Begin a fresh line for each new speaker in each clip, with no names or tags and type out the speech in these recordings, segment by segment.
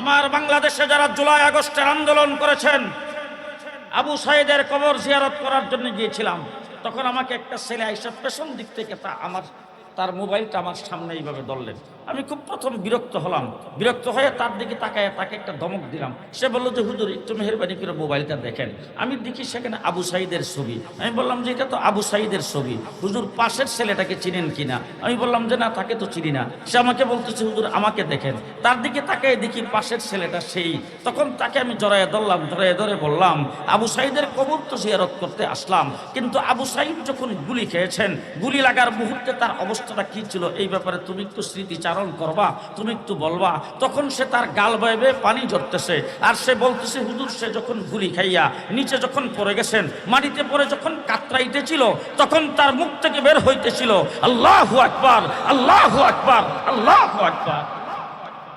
আমার বাংলাদেশে যারা জুলাই আগস্টের আন্দোলন করেছেন, আবু সাইদের কবর জিয়ারত করার জন্য গিয়েছিলাম, তখন আমাকে একটা ছেলে আইসা পেছন দিক থেকে তা আমার, তার মোবাইলটা আমার সামনে এইভাবে ধরলেন। আমি খুব প্রথম বিরক্ত হলাম। বিরক্ত হয়ে তার দিকে তাকায় তাকে একটা ধমক দিলাম। সে বলল যে, হুজুর, একটু মেহরবানি করে মোবাইলটা দেখেন। আমি দেখি সেখানে আবু সাইদের ছবি। আমি বললাম যে, এটা তো আবু সাইদের ছবি। হুজুর, পাশের ছেলেটাকে চিনেন কিনা আমি বললাম যে, না, তাকে তো চিনি না। সে আমাকে বলতেছে, হুজুর, আমাকে দেখেন। তার দিকে তাকায় দেখি পাশের ছেলেটা সেই। তখন তাকে আমি জড়াইয়ে ধরলাম, জড়াইয়ে ধরে বললাম, আবু সাইদের কবর তো জিয়ারত করতে আসলাম, কিন্তু আবু সাইদ যখন গুলি খেয়েছেন, গুলি লাগার মুহূর্তে তার অবস্থাটা কি ছিল? এই ব্যাপারে তুমি একটু স্মৃতিচারণ করবা, তুমি একটু বলবা। তখন সে তার গাল বাইবে পানি ঝরতেছে। আর সে বলতেছে, হুজুর, সে যখন গুলি খাইয়া নিচে যখন পড়ে গেছেন, মাটিতে পরে যখন কাতরাইতেছিল, তখন তার মুখ থেকে বের হইতেছিল। আল্লাহ আকবার, আল্লাহু আকবার আল্লাহু আকবার।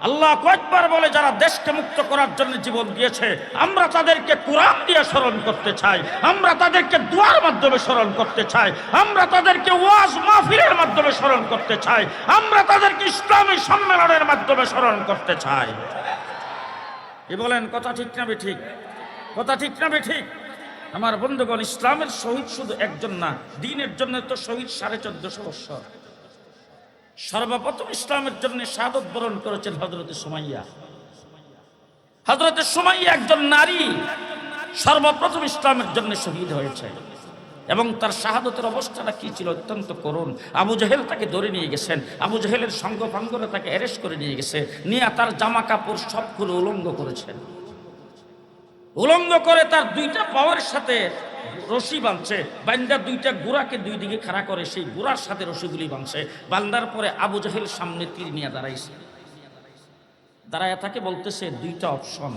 আল্লাহ কয়েকবার বলে যারা দেশকে মুক্ত করার জন্য জীবন দিয়েছে, আমরা তাদেরকে কোরআন দিয়ে স্মরণ করতে চাই, আমরা তাদেরকে দুয়ার মাধ্যমে স্মরণ করতে চাই, আমরা তাদেরকে ওয়াজ মাহফিলের মাধ্যমে স্মরণ করতে চাই, আমরা তাদেরকে ইসলামী সম্মেলনের মাধ্যমে স্মরণ করতে চাই। কি বলেন, কথা ঠিক না ঠিক? কথা ঠিক না ঠিক? আমার বন্ধুগণ, ইসলামের শহীদ শুধু একজন না, দিনের জন্য তো শহীদ সাড়ে চোদ্দশো বৎসর সর্বপ্রথম ইসলামের জন্য শাহাদত বরণ করেছেন হজরতে সুমাইয়া। হজরতে সুমাইয়া একজন নারী, সর্বপ্রথম ইসলামের জন্য শহীদ হয়েছে। এবং তার শাহাদতের অবস্থাটা কি ছিল অত্যন্ত করুণ। আবু জাহেল তাকে ধরে নিয়ে গেছেন, আবু জাহেলের সঙ্গ ফাঙ্গরে তাকে অ্যারেস্ট করে নিয়ে গেছে, নিয়ে তার জামা কাপড় সবগুলো উলঙ্গ করেছেন। উলঙ্গ করে তার দুইটা পাওয়ার সাথে রশি বাঁধছে, বান্দা দুইটা গুড়াকে দুই দিকে খাড়া করে, সেই গুড়ার সাথে রশিগুলি বাঁধছে। বান্দার পরে আবু জাহেল সামনে তীর নিয়ে দাঁড়াইছে। দাঁড়ায় তাকে বলতেছে, দুইটা অপশন।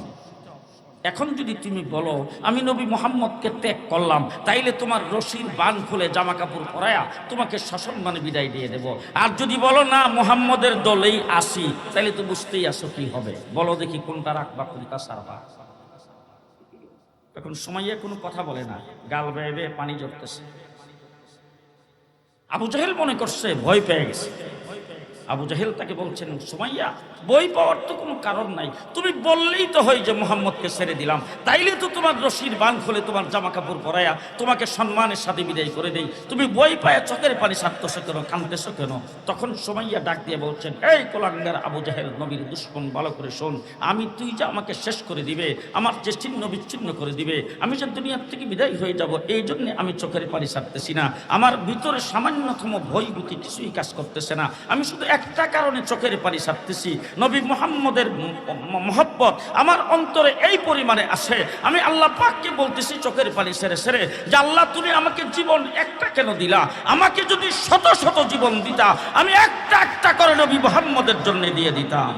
এখন যদি তুমি বলো, আমি নবী মোহাম্মদকে ত্যাগ করলাম, তাইলে তোমার রশির বান খুলে জামা কাপড় পরায়া তোমাকে সসম্মানে বিদায় দিয়ে দেব। আর যদি বলো, না, মোহাম্মদের দলেই আসি, তাইলে তো বুঝতেই আসো কি হবে। বলো দেখি কোনটা রাখবা, কোনটা সারবা। এখন সময়ে কোনো কথা বলে না। গাল বেয়ে বেয়ে পানি জড়তেছে আবু জাহেল মনে করছে, ভয় পেয়ে গেছে। আবু জাহেল তাকে বলছেন, সুমাইয়া, বই পাওয়ার তো কোনো কারণ নাই। তুমি বললেই তো হয় যে মোহাম্মদকে ছেড়ে দিলাম। তাইলে তো তোমার রশির বান খুলে তোমার জামা কাপড় পরাইয়া তোমাকে সম্মানের সাথে বিদায় করে দেই। তুমি বই পায়া চোখের পানি সারতেছো কেন, কানতেছো কেন? তখন সুমাইয়া ডাক দিয়ে বলছেন, এই কোলাঙ্গার আবু জাহেল, নবীর দুশ্মন, ভালো করে শোন। আমি তুই যে আমাকে শেষ করে দিবে, আমার যে ছিন্ন বিচ্ছিন্ন করে দিবে, আমি যে দুনিয়ার থেকে বিদায় হয়ে যাব, এই জন্য আমি চোখের পানি সারতেছি না। আমার ভিতরে সামান্যতম ভয় ভীতি কিছুই কাজ করতেছে না। আমি শুধু একটা কারণে চোখের পানি ছাড়তেছি। নবী মোহাম্মদের মহব্বত আমার অন্তরে এই পরিমাণে আছে। আমি আল্লাহ পাককে বলতেছি চোখের পানি সেরে সেরে, যে আল্লাহ তুমি আমাকে জীবন একটা কেন দিলা? আমাকে যদি শত শত জীবন দিতা, আমি একটা একটা করে নবী মোহাম্মদের জন্য দিয়ে দিতাম।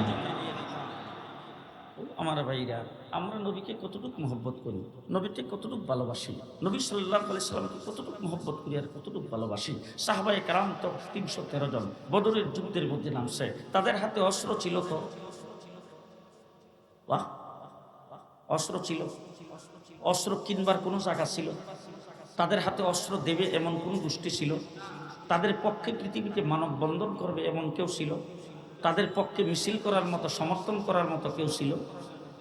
আমার ভাইরা। আমরা নবীকে কতটুকু মহব্বত করি? নবীকে কতটুকু ভালোবাসি? নবী সাল্লাহ আলি কতটুকু মহব্বত করি আর কতটুকু ভালোবাসি? সাহাবাই কারাম তো তিনশো তেরো জন বদরের যুদ্ধের মধ্যে নামছে। তাদের হাতে অস্ত্র ছিল তো? বাহ! অস্ত্র ছিল। অস্ত্র কিনবার কোনো জায়গা ছিল? তাদের হাতে অস্ত্র দেবে এমন কোন গোষ্ঠী ছিল? তাদের পক্ষে পৃথিবীতে মানববন্ধন করবে এমন কেউ ছিল? তাদের পক্ষে মিছিল করার মতো, সমর্থন করার মতো কেউ ছিল?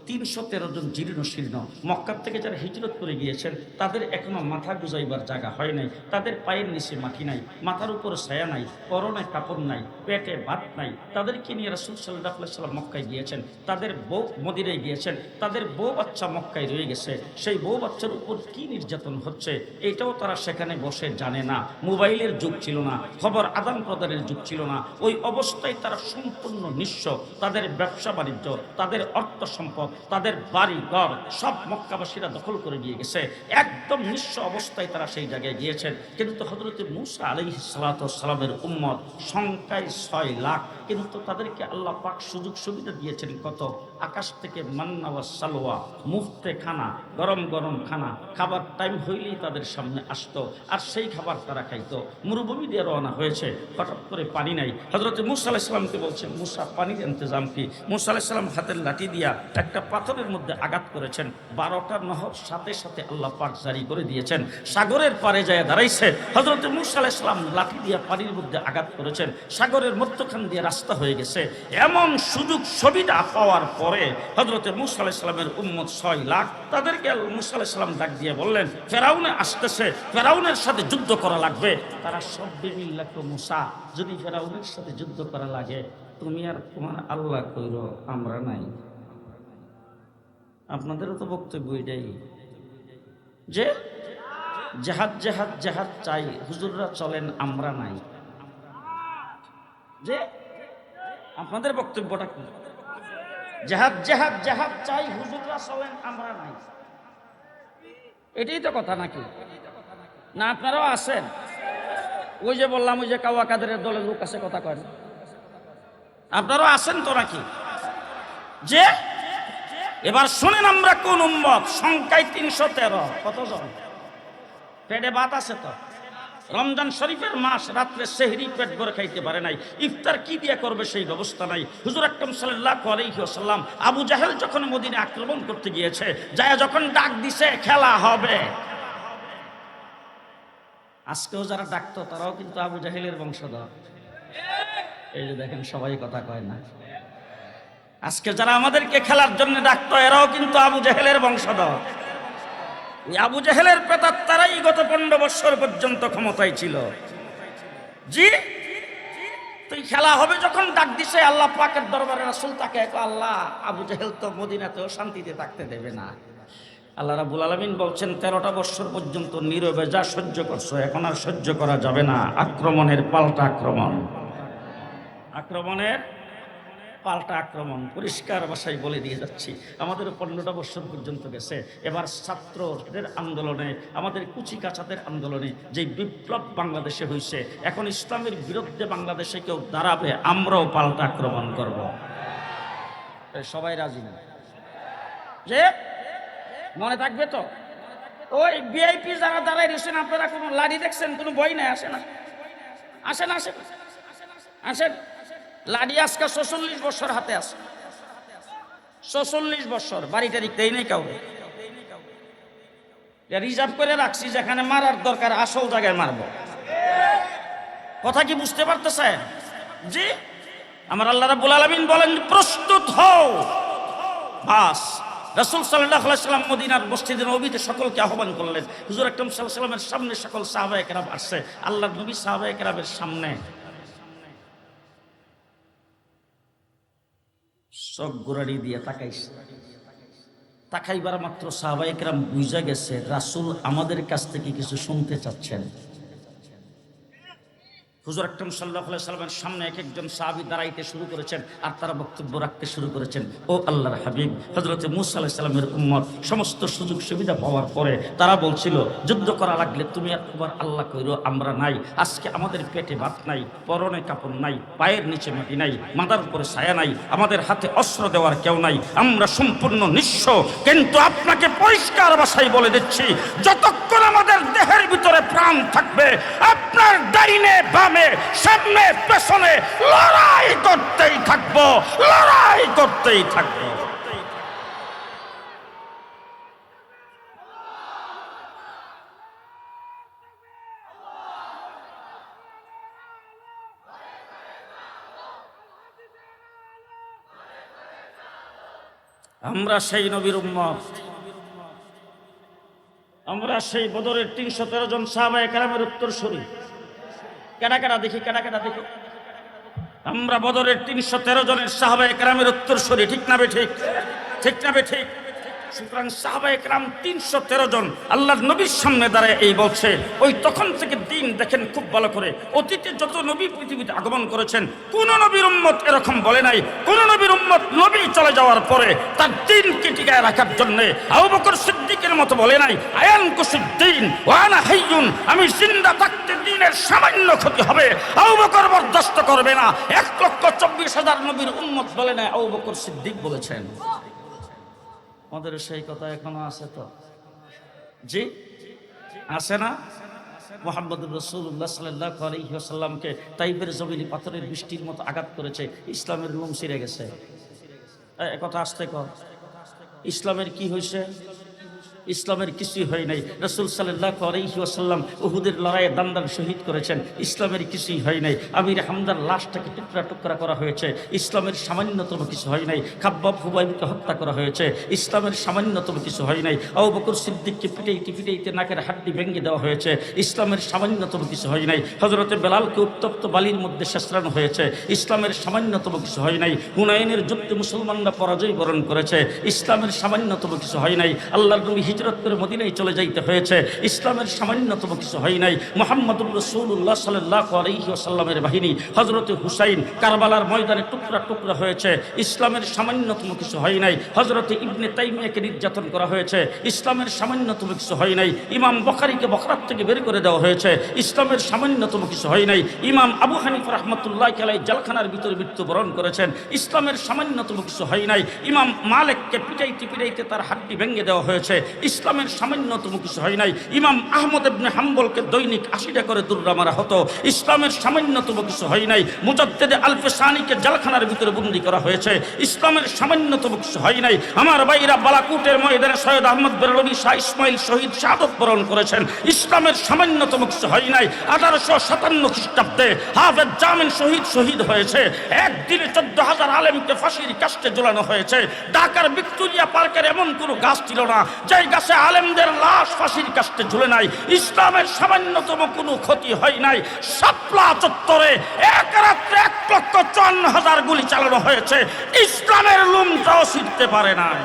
তিনশো তেরো জন জীর্ণ শীর্ণ। মক্কার থেকে যারা হিজরত করে গিয়েছেন, তাদের এখনও মাথা গুজাইবার জায়গা হয় নাই, তাদের পায়ের নিচে মাটি নাই, মাথার উপরে ছায়া নাই পরনে কাপড় নাই, পেটে ভাত নাই। তাদেরকে নিয়ে রাসুল সাল্লাহ সাল্লাম মক্কায় গিয়েছেন। তাদের বউ মদিরায় গিয়েছেন। তাদের বউ বাচ্চা মক্কায় রয়ে গেছে। সেই বউ বাচ্চার উপর কি নির্যাতন হচ্ছে, এটাও তারা সেখানে বসে জানে না। মোবাইলের যুগ ছিল না, খবর আদান প্রদানের যুগ ছিল না। ওই অবস্থায় তারা সম্পূর্ণ নিঃস্ব। তাদের ব্যবসা বাণিজ্য তাদের অর্থ সম্পদ তাদের বাড়ি, ঘর, সব মক্কাবাসীরা দখল করে নিয়ে গেছে। একদম নিঃস্ব অবস্থায় তারা সেই জায়গায় গিয়েছেন। কিন্তু হজরত মুসা আলি সালাতামের উম্মত সংখ্যায় ছয় লাখ কিন্তু তাদেরকে আল্লাহ পাক সুযোগ সুবিধা দিয়েছেন কত? আকাশ থেকে মান্না ওয়া সালোয়া মুফতে খানা, গরম গরম খানা, খাবার টাইম হইলেই তাদের সামনে আসতো, আর সেই খাবার তারা খাইতো। মরুভূমি দিয়ে রওনা হয়েছে, হঠাৎ করে পানি নাই। হজরত মুসা আলাইসালামকে বলছেন মুসা, পানির ইন্তজাম কি? মুসা আলাইসালাম হাতের লাঠি দিয়া একটা পাথরের মধ্যে আঘাত করেছেন। বারোটা নহর সাথে সাথে আল্লাহ পাক জারি করে দিয়েছেন। সাগরের পারে যায় দাঁড়াইছে। হজরত মুসা আলাইসালাম লাঠি দিয়া পানির মধ্যে আঘাত করেছেন। সাগরের মধ্যখান দিয়ে রাস্তা হয়ে গেছে। এমন সুযোগ সুবিধা পাওয়ার পরে হজরতে মুসা আলাইসালামের উম্মত ছয় লাখ, তাদেরকে মুসা আলাইসালাম ডাক দিয়ে বললেন, ফেরাউনে আসতেছে, ফেরাউনের সাথে যুদ্ধ করা লাগবে। তারা সব বিমিল্লাহ মুসা, যদি ফেরাউনের সাথে যুদ্ধ করা লাগে, তুমি আর তোমার আল্লাহ কইর, আমরা নাই। আপনাদেরও তো বক্তব্য এটাই। যে জেহাদ জেহাদ জেহাদ চাই, হুজুররা চলেন, আমরা নাই। যে আপনাদের বক্তব্যটা কি জেহাদ জেহাদ জেহাদ চাই হুজুররা চলেন আমরা নাই। এটাই তো কথা নাকি? না, আপনারাও আছেন? ওই যে বললাম, ওই যে কাওয়া কাদের দলের লোক আছে, কথা কয়। আপনারাও আছেন তো নাকি? যে? এবার শুনেন আমরা কোন উম্মত, সংখ্যায় তিনশো তেরো। কতজন? পেটে ভাত আছে তো? রমজান শরীফের মাস রাত্রে সেহরি পেট ভরে খাইতে পারে নাই। ইফতার কি দিয়ে করবে সেই ব্যবস্থা নাই। হুজুর আকরম সাল্লাহ আলাইসাল্লাম আবু জাহেল যখন মদিনে আক্রমণ করতে গিয়েছে, যায় যখন ডাক দিছে, খেলা হবে। আজকেও যারা ডাকতো, তারাও কিন্তু আবু জাহেলের বংশধর। এই যে দেখেন, সবাই কথা কয় না। আজকে যারা আমাদেরকে খেলার জন্য ডাকতো, এরাও কিন্তু আবু জাহেলের বংশধর। আবু জাহেলের পেতার তারাই গত পনেরো বছর পর্যন্ত ক্ষমতায় ছিল। জি? তুই খেলা হবে যখন ডাক দিছে, আল্লাহ পাকের দরবারে রাসূল তাকে আল্লাহ, আবু জাহেল তো মদিনাতেও শান্তিতে থাকতে দেবে না। আল্লাহ রাবুল আলমিন বলছেন, তেরোটা বছর পর্যন্ত নীরবে যা সহ্য করছ, এখন আর সহ্য করা যাবে না। আক্রমণের পাল্টা আক্রমণ। আক্রমণের পাল্টা আক্রমণ, পরিষ্কার ভাষায় বলে দিয়ে যাচ্ছি। আমাদের পনেরোটা বছর পর্যন্ত গেছে। এবার ছাত্রদের আন্দোলনে, আমাদের কুচি কাছাদের আন্দোলনে যে বিপ্লব বাংলাদেশে হয়েছে এখন ইসলামের বিরুদ্ধে বাংলাদেশে কেউ দাঁড়াবে, আমরাও পাল্টা আক্রমণ করব। সবাই রাজি না? যে? মনে থাকবে তো? ওই ভিআইপি যারা দাঁড়াই রয়েছেন, আপনারা কোনো লাড়ি দেখছেন? কোনো বই নাই? আসে না? আসেন আসেন আসেন। লাডি আজকে ছচল্লিশ বছর হাতে আছে। ছচল্লিশ বছর বাড়িটা দিকতেই নেই কাউকে রিজার্ভ করে রাখছি যেখানে মারার দরকার, আসল জায়গায় মারব। কথা কি বুঝতে পারতেছেন? জি? আমার আল্লাহ রাব্বুল আলামিন বলেন, প্রস্তুত হও। বাস, রাসূল সাল্লাম মদিনার মসজিদে নবীতে সকলকে আহ্বান করলেন। হুজুর আকরাম আলাইহি সাল্লামের সামনে সকল কেরাম আসছে। আল্লাহর নবী কেরামের সামনে। চোখ গোড়াড়ি দিয়ে তাকাইছে। তাকাইবার মাত্র সাহবাইকরাম বুঝা গেছে, রাসুল আমাদের কাছ থেকে কিছু শুনতে চাচ্ছেন। হুজুর আকরম সাল্লাহ সাল্লামের সামনে এক একজন সাহাবি দাঁড়াইতে শুরু করেছেন আর তারা বক্তব্য রাখতে শুরু করেছেন। ও আল্লাহর হাবিব হজরত মুসা সাল্লামের উম্মত, সমস্ত সুযোগ সুবিধা পাওয়ার পরে তারা বলছিল, যুদ্ধ করা লাগলে তুমি আর তোমার আল্লাহ কইরো আমরা নাই। আজকে আমাদের পেটে ভাত নাই, পরনে কাপড় নাই, পায়ের নিচে মাটি নাই, মাথার উপরে ছায়া নাই, আমাদের হাতে অস্ত্র দেওয়ার কেউ নাই। আমরা সম্পূর্ণ নিঃস্ব। কিন্তু আপনাকে পরিষ্কার ভাষায় বলে দিচ্ছি, যতক্ষণ আমাদের দেহের ভিতরে প্রাণ থাকবে, আপনার ডাইনে বামে সামনে পেছনে লড়াই করতেই থাকব, লড়াই করতেই থাকব। আমরা সেই নবীর উম্মত। আমরা সেই বদরের তিনশো তেরো জন সাহাবায় কালামের উত্তর সরি কেডা কেনা দেখি কেনা কেনা দেখি। আমরা বদরের তিনশো তেরো জনের সাহাবায় গ্রামের উত্তর সরি ঠিক না বে ঠিক? ঠিক না বে ঠিক? সুতরাং সাহাবায় কেরাম তিনশো তেরো জন আল্লাহর নবীর সামনে দাঁড়ায় এই বলছে, ওই তখন থেকে দিন দেখেন খুব ভালো করে। অতীতে যত নবী পৃথিবীতে আগমন করেছেন, কোন নবীর উম্মত এরকম বলে নাই। কোন নবীর উম্মত নবী চলে যাওয়ার পরে তার দিনকে টিকায় রাখার জন্য আবু বকর সিদ্দিকের মতো বলে নাই আয়ান কুসুদ্দিন ওয়ানা হাইয়ুন, আমি জিন্দা থাকতে দিনের সামান্য ক্ষতি হবে। আবু বকর বরদাস্ত করবে না। এক লক্ষ চব্বিশ হাজার নবীর উম্মত বলে নাই আবু বকর সিদ্দিক বলেছেন। আমাদের সেই কথা এখনও আছে তো? জি? আছে না? মোহাম্মদ রসুল্লাহ সাল্লাহ আলহিহাসাল্লামকে তাইবের জমিনি পাথরের বৃষ্টির মতো আঘাত করেছে, ইসলামের লোম ছিঁড়ে গেছে। এ কথা আসতে কর। ইসলামের কি হয়েছে ইসলামের কিছুই হয় নাই। রসুল সাল্লাহ আলহি আসাল্লাম উহুদের লড়াইয়ে দান্দান শহীদ করেছেন। ইসলামের কিছুই হয় নাই। আমির হামদার লাশটাকে টুকরা টুকরা করা হয়েছে। ইসলামের সামান্যতম কিছু হয় নাই। খাব্বাব হুবাইবকে হত্যা করা হয়েছে। ইসলামের সামান্যতম কিছু হয় নাই। আবু বকর সিদ্দিককে পিটাইতে পিটাইতে নাকের হাড্ডি ভেঙে দেওয়া হয়েছে। ইসলামের সামান্যতম কিছু হয় নাই। হজরতে বেলালকে উত্তপ্ত বালির মধ্যে শেষরানো হয়েছে। ইসলামের সামান্যতম কিছু হয় নাই। হুনায়নের যুদ্ধে মুসলমানরা পরাজয় বরণ করেছে। ইসলামের সামান্যতম কিছু হয় নাই। আল্লাহর নবী হিজরত করে মদিনায় চলে যাইতে হয়েছে। ইসলামের সামান্যতম কিছু হয় নাই। মোহাম্মদুর রসুল্লাহ সাল্লাহ আলহি আসাল্লামের বাহিনী হজরতে হুসাইন কারবালার ময়দানে টুকরা টুকরা হয়েছে। ইসলামের সামান্যতম কিছু হয় নাই। হজরতে ইবনে তাইমিয়াকে নির্যাতন করা হয়েছে। ইসলামের সামান্যতম কিছু হয় নাই। ইমাম বখারিকে বখরাত থেকে বের করে দেওয়া হয়েছে। ইসলামের সামান্যতম কিছু হয় নাই। ইমাম আবু হানিফ রহমতুল্লাহ কেলাই জেলখানার ভিতরে মৃত্যুবরণ করেছেন। ইসলামের সামান্যতম কিছু হয় নাই। ইমাম মালেককে পিটাইতে পিটাইতে তার হাড্ডি ভেঙে দেওয়া হয়েছে। ইসলামের সামান্যতম কিছু হয় নাই। ইমাম আহমদ ইবনে হাম্বলকে দৈনিক আশিটা করে দুর্রা মারা হতো। ইসলামের সামান্যতম কিছু হয় নাই। মুজাদ্দেদে আলফে সানিকে জেলখানার ভিতরে বন্দি করা হয়েছে। ইসলামের সামান্যতম কিছু হয় নাই। আমার ভাইরা বালাকুটের ময়দানে সৈয়দ আহমদ বেরলবি শাহ ইসমাইল শহীদ শাহাদত বরণ করেছেন। ইসলামের সামান্যতম কিছু হয় নাই। আঠারোশো সাতান্ন খ্রিস্টাব্দে হাফেজ জামিন শহীদ শহীদ হয়েছে। একদিনে চোদ্দ হাজার আলেমকে ফাঁসির কাস্টে ঝোলানো হয়েছে। ঢাকার ভিক্টোরিয়া পার্কের এমন কোনো গাছ ছিল না। যে গাছে আলেমদের লাশ ফাঁসির কাছে ঝুলে নাই। ইসলামের সামান্যতম কোনো ক্ষতি হয় নাই। সাপলা চত্বরে এক রাত্রে এক লক্ষ চুয়ান্ন হাজার গুলি চালানো হয়েছে। ইসলামের লুমটাও ছিটতে পারে নাই।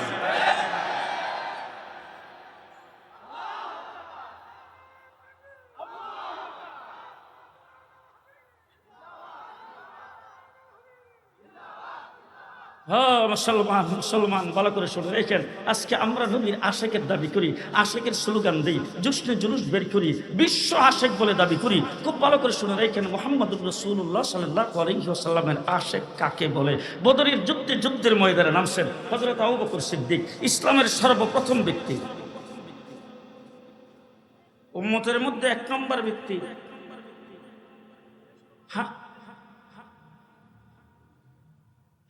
হ্যাঁ মুসলমান মুসলমান, ভালো করে শুনে রেখেন। আজকে আমরা নবীর আশেকের দাবি করি, আশেকের স্লোগান দিই, জুসনে জুলুস বের করি, বিশ্ব আশেক বলে দাবি করি। খুব ভালো করে শুনে রেখেন মোহাম্মদ রসুল্লাহ সাল্লাহ আলহিহাসাল্লামের আশেক কাকে বলে? বদরের যুদ্ধে যুদ্ধের ময়দানে নামছেন হজরত আবু সিদ্দিক, ইসলামের সর্বপ্রথম ব্যক্তি। উম্মতের মধ্যে এক নম্বর ব্যক্তি। হ্যাঁ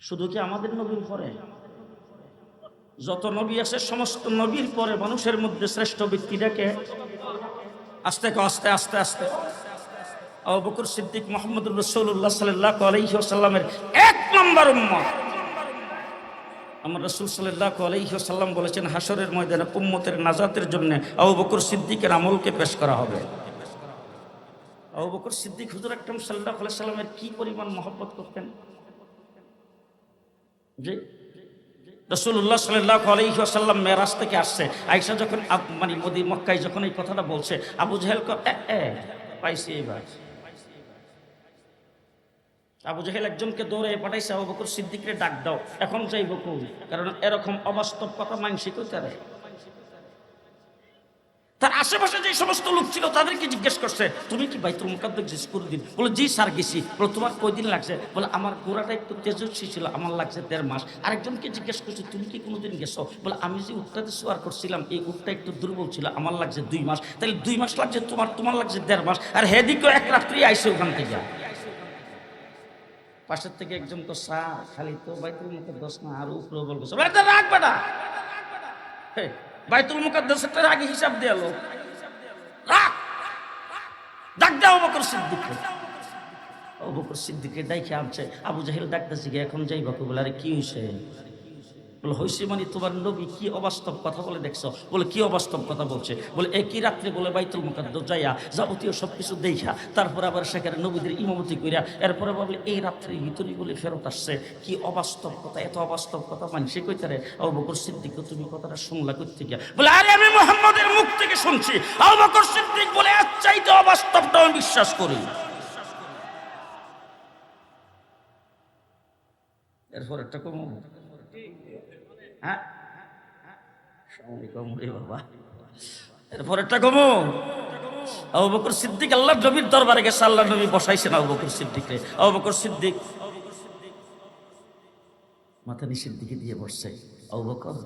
শুধু কি আমাদের নবীর পরে? যত নবী আছে, সমস্ত নবীর পরে মানুষের মধ্যে শ্রেষ্ঠ ব্যক্তিটাকে আস্তে আস্তে আস্তে আস্তে। আবু সিদ্দিক মোহাম্মদ রসুল্লাহ সাল্লাহ আলহিহাসাল্লামের এক নম্বর আমার রসুল সাল্লাহ আলহিহাসাল্লাম বলেছেন হাসরের ময়দানে উম্মতের নাজাতের জন্য আবু সিদ্দিকের আমলকে পেশ করা হবে। আবু সিদ্দিক হুজুর আকরম সাল্লাহ সাল্লামের কি পরিমাণ মহব্বত করতেন? জি। রসুল্লাহ সাল্লাহ আলহিহাসাল্লাম মেরাজ থেকে আসছে। আইসা যখন মানে মোদি মক্কায় যখন এই কথাটা বলছে, আবু জাহেল পাইছি এবার। আবু জাহেল একজনকে দৌড়ে পাঠাইছে, আবু বকর সিদ্দিকরে ডাক দাও, এখন যাইব কই? কারণ এরকম অবাস্তব কথা মানসিক তারে তার আশেপাশে যে সমস্ত লোক ছিল, তাদেরকে জিজ্ঞেস করছে, তুমি কি বাইতুল মুকাদ্দস গেছি দিন বলে, জি স্যার, গেছি। বলে, তোমার কয়দিন লাগছে? বলে, আমার ঘোড়াটা একটু তেজস্বী ছিল, আমার লাগছে দেড় মাস। আরেকজনকে জিজ্ঞেস করছে, তুমি কি কোনোদিন গেছো? বলে, আমি যে উঠটাতে সোয়ার করছিলাম, এই উঠটা একটু দুর্বল ছিল, আমার লাগছে দুই মাস। তাহলে দুই মাস লাগছে তোমার তোমার লাগছে দেড় মাস, আর হেদিকেও এক রাত্রি আইসে ওখান থেকে। পাশের থেকে একজন তো স্যার, খালি তো বাইতুল মুকাদ্দস না, আর উপরে বলব। রাখবে না। বাইতুল মুকাদ্দাসের আগে হিসাব দিয়ে রাখ। ডাক দাও বকর সিদ্দিককে। ও বকর সিদ্দিককে ডাইকে আনছে। আবু জাহিল ডাকতেছে এখন যাই বাকু বলে? আরে কি হয়েছে বলে হয়েছে মানে তোমার নবী কি অবাস্তব কথা বলে দেখছ? বলে, কি অবাস্তব কথা বলছে? বলে, একই রাত্রে বলে, বাইতুল মুকাদ্দ যাইয়া যাবতীয় সব কিছু দেখা তারপর আবার সেখানে নবীদের ইমামতি কইরা, এরপরে বলে এই রাত্রে ভিতরে বলে ফেরত আসছে। কি অবাস্তব কথা, এত অবাস্তব কথা মানসি কইতারে আবু বকর সিদ্দিক, তুমি কথাটা শুনলা কই থেকে বলে, আরে আমি মোহাম্মদের মুখ থেকে শুনছি। আবু বকর সিদ্দিক বলে, এর চাইতে অবাস্তবটা আমি বিশ্বাস করি। এরপর একটা কম হ্যাঁ? বাবা। একটা কমো আবু বকর সিদ্দিক আল্লাহ নবীর দরবারে গেছে আল্লাহ নবী বসাইছেন আবু বকর সিদ্দিকরে। সিদ্দিক মাথা নিচের দিকে দিয়ে বসছে। আবু বকর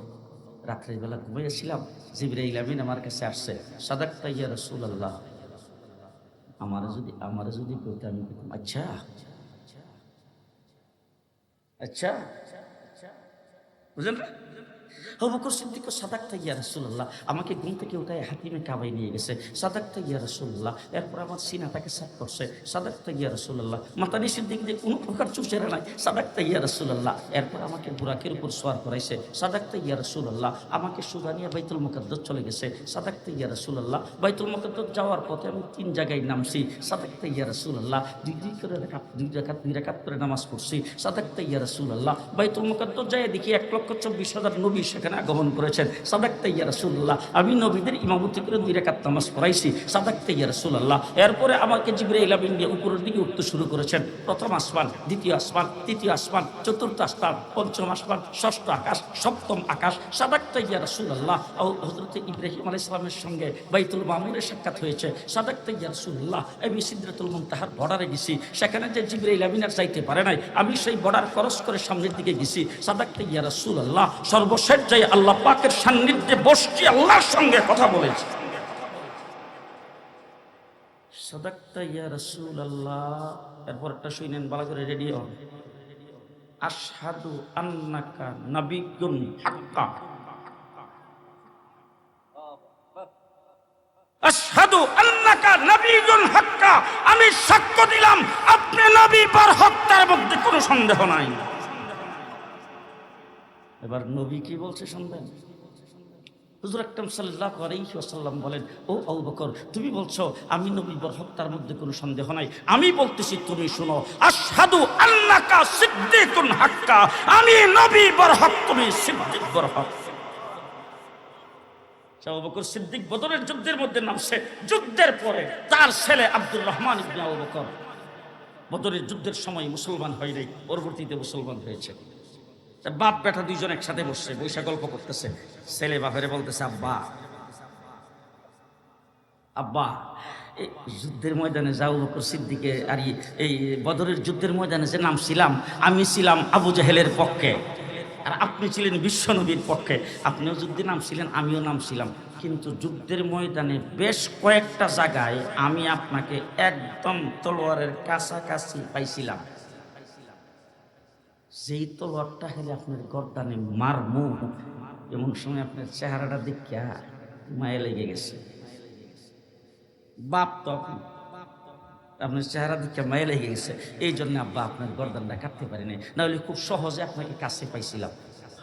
রাত্রের বেলা ঘুমিয়েছিলাম জিবরাইল আমিন আমার কাছে আসছে সাদাক তাইয়া রসুল আল্লাহ আমার যদি আমার যদি কইতে আমি কইতাম, আচ্ছা আচ্ছা বুঝলেন? হবুকর সিদ্দিক সাদাকটা, ইয়া রাসুল্লাহ আমাকে ঘুম থেকে উঠায় হাতিমে কাবাই নিয়ে গেছে। সাদাকটা, ইয়া রাসুল্লাহ এরপর আমার সিনাটাকে সাফ করছে। সাদাকটা, ইয়া রাসুল্লাহ মাতারি সিদ্দিক দিয়ে কোনো প্রকার চুচেরা নাই। সাদাকটা, ইয়া রাসুল্লাহ এরপর আমাকে বুরাকের উপর সোয়ার করাইছে। সাদাকটা, ইয়া রাসুল্লাহ আমাকে সুদানিয়া বাইতুল মুকাদ্দর চলে গেছে। সাদাকটা, ইয়া রাসুল্লাহ বাইতুল মুকাদ্দর যাওয়ার পথে আমি তিন জায়গায় নামছি। সাদাকটা, ইয়া রাসুল্লাহ দুই দুই করে রেখাত দুই রেখাত দুই রেখাত করে নামাজ পড়ছি। সাদাকটা, ইয়া রাসুল্লাহ বাইতুল মুকাদ্দর যাই দেখি এক লক্ষ চব্বিশ হাজার নবী সেখানে আগমন করেছেন। সাদাকটা ইয়া রাসুল্লাহ আমি নবীদের ইমামতি করে দুই রেখাত নামাজ পড়াইছি। সাদাকটা ইয়া রাসুল্লাহ এরপরে আমাকে জিবরাইল আমিন দিয়ে উপরের দিকে উঠতে শুরু করেছেন। প্রথম আসমান, দ্বিতীয় আসমান, তৃতীয় আসমান, চতুর্থ আসমান, পঞ্চম আসমান, ষষ্ঠ আকাশ, সপ্তম আকাশ। সাদাকটা ইয়া রাসুল্লাহ ও হজরত ইব্রাহিম আলাই ইসলামের সঙ্গে বাইতুল মামুরের সাক্ষাৎ হয়েছে। সাদাকটা ইয়া রাসুল্লাহ আমি সিদ্রাতুল মুনতাহার বর্ডারে গেছি। সেখানে যে জিবরে আমিন আর যাইতে পারে নাই, আমি সেই বর্ডার ক্রস করে সামনের দিকে গেছি। সাদাকটা ইয়া রাসুল্লাহ সর্বশেষ যাই আল্লাহ পাকের সান্নিধ্যে বসছি, আল্লাহর সঙ্গে কথা বলেছি। সাদাকটা ইয়া রাসূল আল্লাহ এরপর একটা শুনেন, ভালো করে রেডি হন। আশহাদু আন্নাকা নাবিয়্যুন হাক্কা। আশহাদু আন্নাকা নাবিয়্যুন হাক্কা। আমি সাক্ষ্য দিলাম, আপনি নবী বার হত্যার মধ্যে কোনো সন্দেহ নাই। এবার নবী কি বলছে শুনবেন? হুজুর আকরাম সাল্লাল্লাহু আলাইহি ওয়াসাল্লাম বলেন, ও আবু বকর, তুমি বলছো, আমি নবী হত্যার মধ্যে কোনো সন্দেহ নাই। আমি বলতেছি, তুমি শুনো। আশহাদু আন্নাকা সিদ্দিকুন হাক্কা। আমি নবী বর হক তুমি সিদ্দিক বর হক আবু বকর সিদ্দিক বদরের যুদ্ধের মধ্যে নামছে। যুদ্ধের পরে তার ছেলে আব্দুর রহমান ইবনে আবু বকর। বদরের যুদ্ধের সময় মুসলমান হয় নাই, পরবর্তীতে মুসলমান হয়েছে। বাপ বেটা দুইজন একসাথে বসছে বৈশা গল্প করতেছে। ছেলে বাপেরে বলতেছে, আব্বা আব্বা যুদ্ধের ময়দানে যাও বকর সিদ্দিকে আর এই বদরের যুদ্ধের ময়দানে যে নাম ছিলাম আমি ছিলাম আবু জাহেলের পক্ষে। আর আপনি ছিলেন বিশ্বনবীর পক্ষে। আপনিও যুদ্ধে নাম ছিলেন আমিও নাম ছিলাম কিন্তু যুদ্ধের ময়দানে বেশ কয়েকটা জায়গায় আমি আপনাকে একদম তলোয়ারের কাছাকাছি পাইছিলাম। যেই তলোয়ারটা হেলে আপনার গর্দানে মারমু, এমন সময় আপনার চেহারাটা দেখিয়া মায়ে লেগে গেছে। বাপ তখন, আপনার চেহারা দেখে মায়ে লেগে গেছে। এই জন্য আব্বা আপনার গর্দানটা কাটতে পারেনি। না হলে খুব সহজে আপনাকে কাছে পাইছিলাম।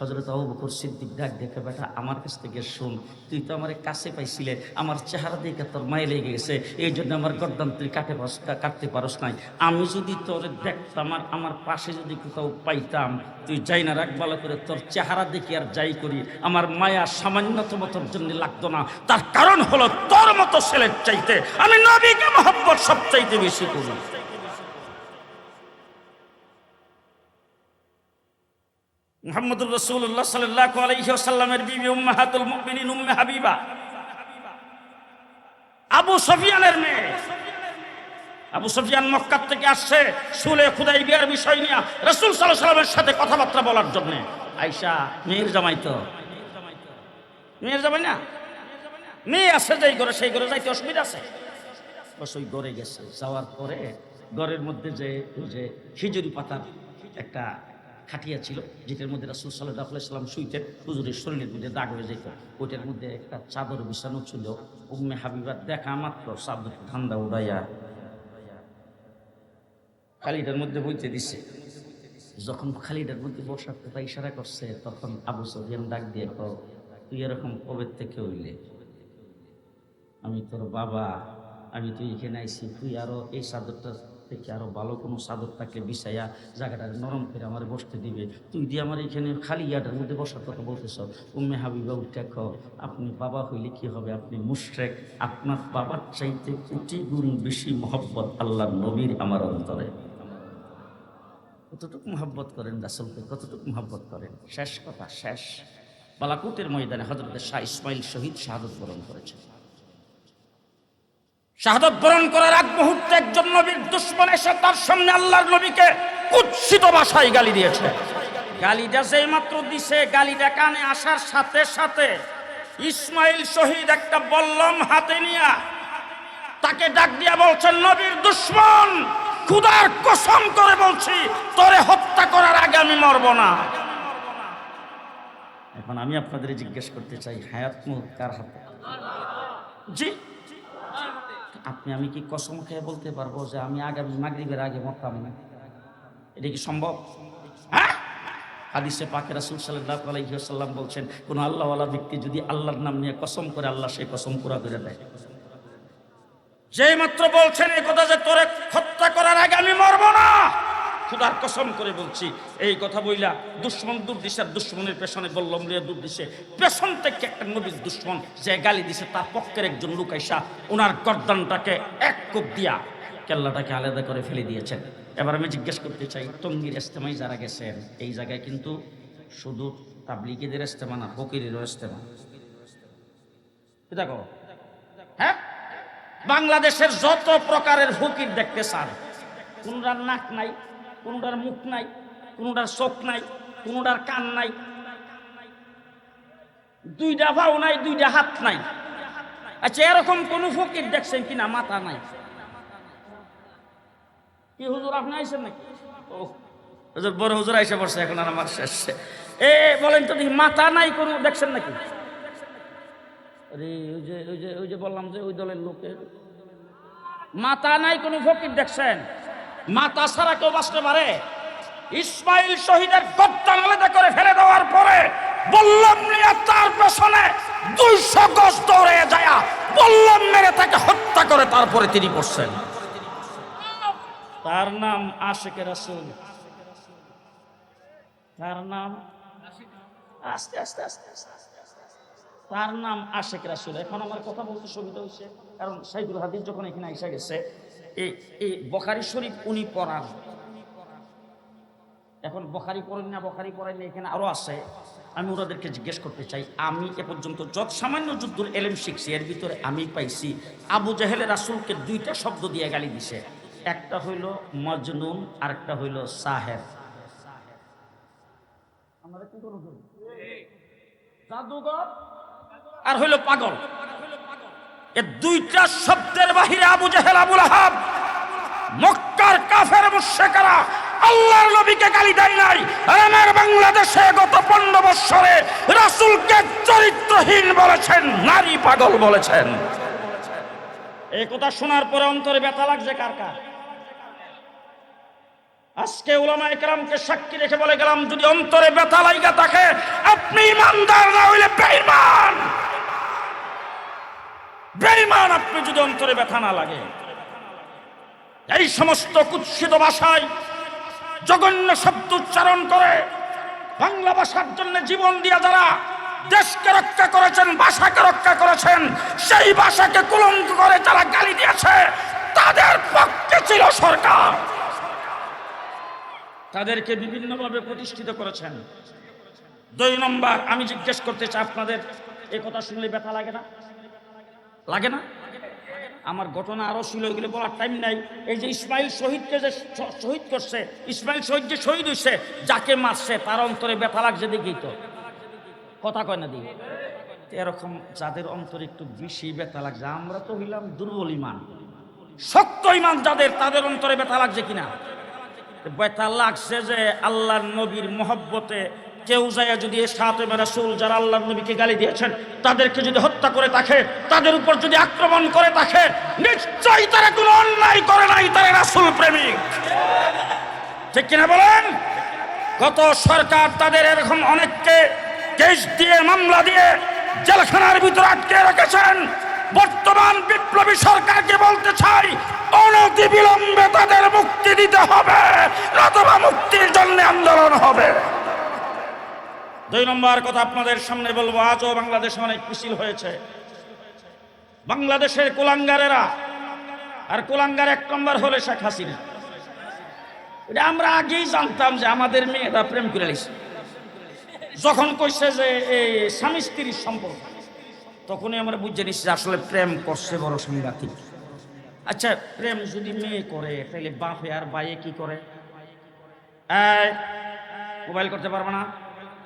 হজরত আবু বকর সিদ্দিক ডাক দেখে, বেটা, আমার কাছ থেকে শুন। তুই তো আমার কাছে পাইছিলে, আমার চেহারা দেখে তোর মায়ে লেগে গেছে। এই জন্য আমার গর্দান তুই কাটে কাটতে পারস নাই। আমি যদি তোর দেখতাম আর আমার পাশে যদি কোথাও পাইতাম, তুই যাই না রাখ, ভালো করে তোর চেহারা দেখি আর যাই করি। আমার মায়া সামান্যতম তোর জন্য লাগতো না। তার কারণ হলো তোর মতো ছেলের চাইতে আমি নবীকে মহব্বত সব চাইতে বেশি করি। মোহাম্মদুর রসুল্লাহ সাল্লাহ আলহিসাল্লামের বিবি উম্মাহাতুল মুমিনিন উম্মে হাবিবা। আবু সফিয়ানের মেয়ে। আবু সফিয়ান মক্কার থেকে আসছে সুলে খুদাই বিয়ার বিষয় নিয়ে রসুল সাল্লাহ সাল্লামের সাথে কথাবার্তা বলার জন্যে। আইসা মেয়ের জামাই তো। মেয়ের জামাই না? মেয়ে আছে যেই ঘরে, সেই ঘরে যাইতে অসুবিধা আছে? বস ওই ঘরে গেছে। যাওয়ার পরে ঘরের মধ্যে যে ওই যে খিজুরি পাতার একটা খাটিয়া ছিল, যেটার মধ্যে রাসুল সাল্লাহ সাল্লাম শুইতেন। হুজুরের শরীরের মধ্যে দাগ হয়ে যেত ওইটার মধ্যে একটা চাদর বিছানো ছিল। উম্মে হাবিবার দেখা মাত্র চাদর ঠান্ডা উড়াইয়া খালিটার মধ্যে বইতে দিছে। যখন খালিটার মধ্যে বসার কথা ইশারা করছে, তখন আবু সফিয়ান ডাক দিয়ে কো তুই এরকম কবে থেকে হইলে? আমি তোর বাবা, আমি তুই এখানে আইছি। তুই আরও এই চাদরটা থেকে আরও ভালো কোনো চাদর থাকলে বিছাইয়া জায়গাটা নরম করে আমার বসতে দিবে। তুই দিয়ে আমার এখানে খালি ইয়াটার মধ্যে বসার কথা বলতেছ। উম্মে হাবিবা উঠে কো আপনি বাবা হইলে কি হবে? আপনি মুশরেক। আপনার বাবার চাইতে কোটি গুণ বেশি মহব্বত আল্লাহ নবীর আমার অন্তরে। কতটুকু মহব্বত করেন রাসুলকে? কতটুকু মহব্বত করেন? শেষ কথা, শেষ। বালাকুতের ময়দানে হজরত শাহ ইসমাইল শহীদ শাহাদত বরণ করেছে শাহাদত বরণ করার এক মুহূর্তে একজন নবীর দুশ্মন এসে তার সামনে আল্লাহর নবীকে কুৎসিত ভাষায় গালি দিয়েছে। গালিটা যেই মাত্র দিছে গালিটা কানে আসার সাথে সাথে ইসমাইল শহীদ একটা বল্লম হাতে নিয়া তাকে ডাক দিয়া বলছেন নবীর দুশ্মন খুদার কসম করে বলছি তোরে হত্যা করার আগে আমি মরব না। এখন আমি আপনাদের জিজ্ঞেস করতে চাই হায়াত কার হাতে? জি। আপনি, আমি কি কসম খেয়ে বলতে পারব যে আমি আগামী মাগরিবের আগে মরতাম না এটা কি সম্ভব? হ্যাঁ? হাদিসে পাকে রাসুল সাল্লাহ বলছেন, কোন আল্লাহওয়ালা ব্যক্তি যদি আল্লাহর নাম নিয়ে কসম করে, আল্লাহ সেই কসম পুরা করে দেয়। যে মাত্র বলছেন এই কথা যে তোরে হত্যা করার আগে আমি মরবো না! খুদার কসম করে বলছি, এই কথা বইলা দুশ্মন দূর দিছে দুশ্মনের পেছনে বললাম রে দূর দিছে পেছন থেকে একটা নবীর দুশ্মন যে গালি দিছে, তার পক্ষের একজন লুকাইসা ওনার গর্দানটাকে এক কোপ দিয়া কেল্লাটাকে আলাদা করে ফেলে দিয়েছেন। এবার আমি জিজ্ঞেস করতে চাই, টঙ্গির ইস্তেমায় যারা গেছেন, এই জায়গায় কিন্তু শুধু তাবলিগীদের ইস্তেমা না, ফকিরেরও ইস্তেমা দেখো হ্যাঁ? বাংলাদেশের যত প্রকারের ফকির দেখতে চান কোনটার নাক নাই? কোনটার মুখ নাই, কোনোটার চোখ নাই, কোনোটার কান নাই। দুইটা ভাও নাই, দুইটা হাত নাই। আচ্ছা এরকম কোন ফকির দেখছেন কিনা? মাথা নাই। কি হুজুর, আপনি আইসেন নাকি? ও, হুজুর, বড় হুজুর আইসে পড়ছে, এখন আর আমার শেষ। এ, বলেন তো দেখি, মাথা নাই কোনো দেখছেন নাকি? আরে, ওই যে ওই যে ওই যে বললাম যে, ওই দলের লোকের। মাথা নাই কোনো ফকির দেখছেন? মাথা ছাড়া কেউ বাঁচতে পারে? ইসমাইল শহীদের গদ্দান আলাদা করে ফেলে দেওয়ার পরে বললাম নিয়ে তার পেছনে দুইশো গজ দৌড়ে যায় বললাম মেরে তাকে হত্যা করে, তারপরে তিনি করছেন তার নাম আশেকে রাসুল। তার নাম আস্তে আস্তে আস্তে আস্তে। তার নাম আশেক রাসুল। এখন আমার কথা বলতে সুবিধা হয়েছে, কারণ সাইদুল হাদিস যখন এখানে এসে গেছে এই বখারি শরীফ উনি পড়ান। এখন বখারি পড়েন না, বখারি পড়েন না, এখানে আরও আছে। আমি ওনাদেরকে জিজ্ঞেস করতে চাই, আমি এ পর্যন্ত যত সামান্য যুদ্ধর এলেম শিখছি, এর ভিতরে আমি পাইছি, আবু জাহেলে রাসুলকে দুইটা শব্দ দিয়ে গালি দিছে। একটা হইল মজনুন আর একটা হইল সাহেব। আর হইল পাগল। এ দুইটা শব্দের বাহিরে আবু জাহেল, আবুল আহাব, মক্কার কাফের মুশরিকরা আল্লাহর নবীকে গালি দেয় নাই। আমার বাংলাদেশে গত পনেরো বৎসরে রাসূলকে চরিত্রহীন বলেছেন, নারী পাগল বলেছেন। এই কথা শোনার পরে অন্তরে ব্যথা লাগছে কার কার? আজকে উলামা একরামকে সাক্ষী রেখে বলে গেলাম, যদি অন্তরে ব্যথা লাইগা থাকে, আপনি ইমানদার না হইলে বেঈমান। বেঈমান আপনি যদি অন্তরে ব্যথা না লাগে, এই সমস্ত কুৎসিত ভাষায় জঘন্য শব্দ উচ্চারণ করে বাংলা ভাষার জন্য জীবন দিয়া যারা দেশকে রক্ষা করেছেন, ভাষাকে রক্ষা করেছেন, সেই ভাষাকে কুলঙ্ক করে যারা গালি দিয়েছে, তাদের পক্ষে ছিল সরকার। তাদেরকে বিভিন্নভাবে প্রতিষ্ঠিত করেছেন। দুই নম্বর, আমি জিজ্ঞেস করতে চাই, আপনাদের এই কথা শুনলে ব্যথা লাগে না? লাগে না? আমার ঘটনা আরও ছিল এগুলো বলার টাইম নাই। এই যে ইসমাইল শহীদকে যে শহীদ করছে, ইসমাইল শহীদ যে শহীদ হয়েছে যাকে মারছে, তার অন্তরে ব্যথা লাগছে দেখি তো। কথা কয় না দিই এরকম যাদের অন্তরে একটু বেশি ব্যথা লাগছে, আমরা তো হইলাম দুর্বল ইমান। শক্ত ইমান যাদের, তাদের অন্তরে ব্যথা লাগছে কিনা? ব্যথা লাগছে যে আল্লাহর নবীর মহব্বতে কেউ যায় যদি সাথে যারা আল্লাহর নবীকে গালি দিয়েছেন, তাদেরকে যদি হত্যা করে থাকে, তাদের উপর যদি আক্রমণ করে থাকে, নিশ্চয়ই তারা কোনো অন্যায় করে নাই তারা রাসূল প্রেমিক। ঠিক কিনা বলেন? গত সরকার তাদের এরকম অনেককে কেস দিয়ে, মামলা দিয়ে জেলখানার ভিতরে আটকে রেখেছেন। বর্তমান বিপ্লবী সরকারকে বলতে চাই অনতি বিলম্বে তাদের মুক্তি দিতে হবে, নতুবা মুক্তির জন্য আন্দোলন হবে। দুই নম্বর কথা আপনাদের সামনে বলব, আজও বাংলাদেশে অনেক মিছিল হয়েছে। বাংলাদেশের কুলাঙ্গারেরা, আর কুলাঙ্গার এক নম্বর হলে শেখ হাসিনা। এটা আমরা আগেই জানতাম যে আমাদের মেয়েরা প্রেম করে লিছে যখন কইছে যে এই স্বামী স্ত্রীর সম্পর্ক, তখনই আমরা বুঝে নিচ্ছি আসলে প্রেম করছে বড় সাংঘাতিক। আচ্ছা প্রেম যদি মেয়ে করে তাহলে বাপে আর বাইয়ে কি করে? মোবাইল করতে পারবে না?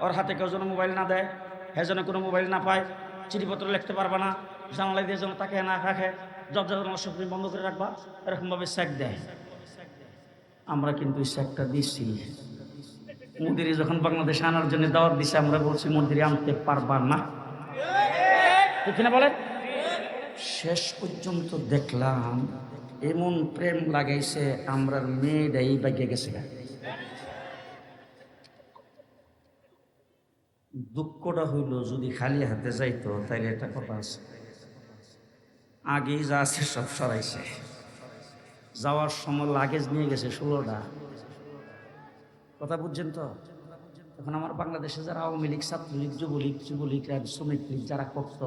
ওর হাতে কেউ যেন মোবাইল না দেয়, হে যেন কোনো মোবাইল না পায়, চিঠিপত্র লিখতে পারবা না, জানালা দিয়ে যেন তাকে না রাখে জানালা সব তুমি বন্ধ করে রাখবা, এরকমভাবে স্যাক দেয়। আমরা কিন্তু স্যাকটা দিচ্ছি মোদিরে যখন বাংলাদেশে আনার জন্য দাওয়াত দিছে, আমরা বলছি, মোদিরে আনতে পারবা না। ঠিক না শেষ পর্যন্ত দেখলাম, এমন প্রেম লাগাইছে আমরা আমরার মেয়েটাই বাগিয়ে গেছে দুঃখটা হইল, যদি খালি হাতে যাইতো, তাইলে একটা কথা আছে। আগেই যা আছে সব সরাইছে। যাওয়ার সময় লাগেজ নিয়ে গেছে ষোলোটা। কথা বুঝছেন তো? এখন আমার বাংলাদেশে যারা আওয়ামী লীগ, ছাত্রলীগ, যুবলীগ যুবলীগ শ্রমিক লীগ যারা করত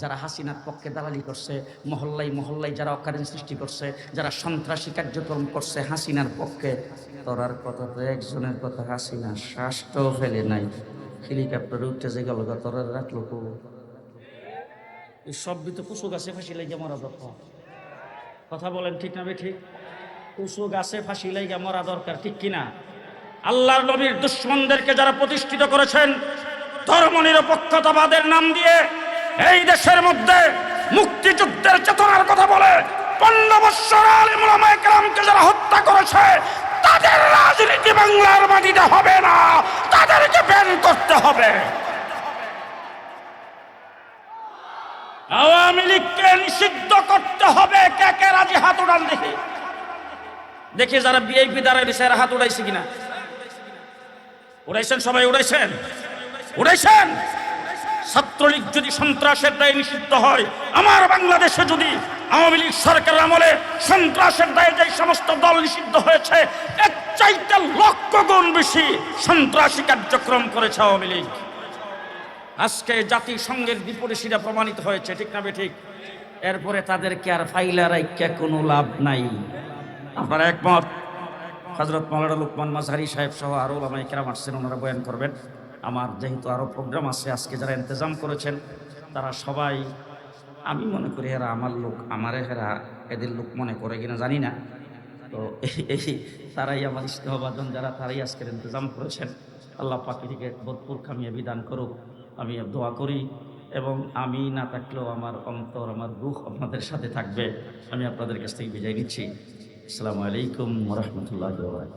যারা হাসিনার পক্ষে দালালি করছে, মহল্লায় মহল্লায় যারা অকারেন সৃষ্টি করছে, যারা সন্ত্রাসী কার্যক্রম করছে হাসিনার পক্ষে তোরার কথা তো একজনের কথা হাসিনা শ্বাসটাও ফেলে নাই। হেলিকপ্টারে উঠতে যে গেল তোরা রাখল কো। এই সব তো কুসু গাছে ফাঁসি লাগে মরা দরকার। কথা বলেন ঠিক না ঠিক? কুসু গাছে ফাঁসি লাগে মরা দরকার, ঠিক কিনা আল্লাহর নবীর দুশ্মনদেরকে যারা প্রতিষ্ঠিত করেছেন ধর্মনিরপেক্ষতাবাদের নাম দিয়ে এই দেশের মধ্যে মুক্তিযুদ্ধের চেতনার কথা বলে, পনেরো বৎসর আলিমুলামায়ামকে যারা হত্যা করেছে তাদের রাজনীতি বাংলার মাটিতে হবে না। তাদেরকে ব্যান করতে হবে। আওয়ামী লীগকে নিষিদ্ধ করতে হবে। কে কে রাজি হাত উড়ান দেখি। দেখি যারা বিএপি দ্বারা বিষয়ের হাত উড়াইছে কিনা। উড়াইছেন সবাই, উড়াইছেন। উড়াইছেন? ছাত্রলীগ যদি সন্ত্রাসের দায়ে নিষিদ্ধ হয়, আমার বাংলাদেশে যদি আওয়ামী লীগ সরকারের আমলে সন্ত্রাসের দায়ে যে সমস্ত দল নিষিদ্ধ হয়েছে, এর চাইতে লক্ষ গুণ বেশি সন্ত্রাসী কার্যক্রম করেছে আওয়ামী লীগ। আজকে জাতিসংঘের বিপরীতটা প্রমাণিত হয়েছে, ঠিক না ঠিক? এরপরে তাদেরকে আর ফাইলার আইক্যা কোনো লাভ নাই। আপনারা একমত? হজরত মাওলানা লুকমান মাঝহারি সাহেব সহ আরও ওলামাই কেরাম আসছেন, ওনারা বয়ান করবেন। আমার যেহেতু আরও প্রোগ্রাম আছে, আজকে যারা ইন্তজাম করেছেন, তারা সবাই, আমি মনে করি এরা আমার লোক, আমারে হেরা এদের লোক মনে করে কিনা জানি না। তো এই- তারাই আমার ইস্তেহবাদন যারা তারাই আজকের ইন্তজাম করেছেন। আল্লাহ পাকি থেকে বোধপুর খামিয়া বিধান করুক। আমি দোয়া করি এবং আমি না থাকলেও আমার অন্তর, আমার রুখ আপনাদের সাথে থাকবে। আমি আপনাদের কাছ থেকে বিদায় নিচ্ছি। আসসালামু আলাইকুম রহমতুল্লাহ